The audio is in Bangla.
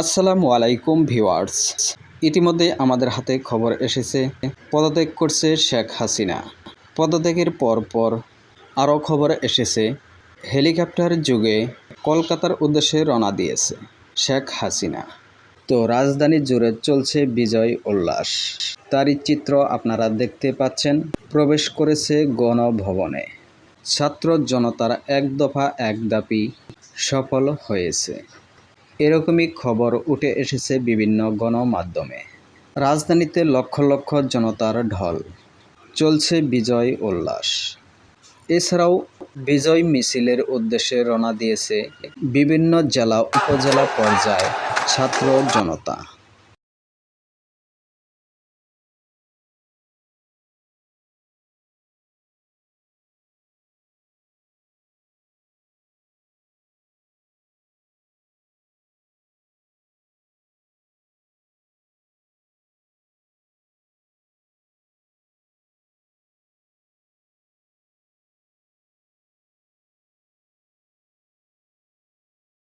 আসসালামু আলাইকুম ভিউয়ার্স। ইতিমধ্যে আমাদের হাতে খবর এসেছে, পদত্যাগ করছে শেখ হাসিনা। পদত্যাগের পর পর আরও খবর এসেছে, হেলিকপ্টার যুগে কলকাতার উদ্দেশ্যে রওনা দিয়েছে শেখ হাসিনা। তো রাজধানী জুড়ে চলছে বিজয় উল্লাস। তারই চিত্র আপনারা দেখতে পাচ্ছেন, প্রবেশ করেছে গণভবনে। ছাত্র জনতার এক দফা এক দাবি সফল হয়েছে। এরকমই খবর উঠে এসেছে বিভিন্ন গণমাধ্যমে। রাজধানীতে লক্ষ লক্ষ জনতার ঢল। চলছে বিজয় উল্লাস। এছাড়াও বিজয় মিছিলের উদ্দেশ্যে রওনা দিয়েছে বিভিন্ন জেলা, উপজেলা পর্যায়ে ছাত্র জনতা।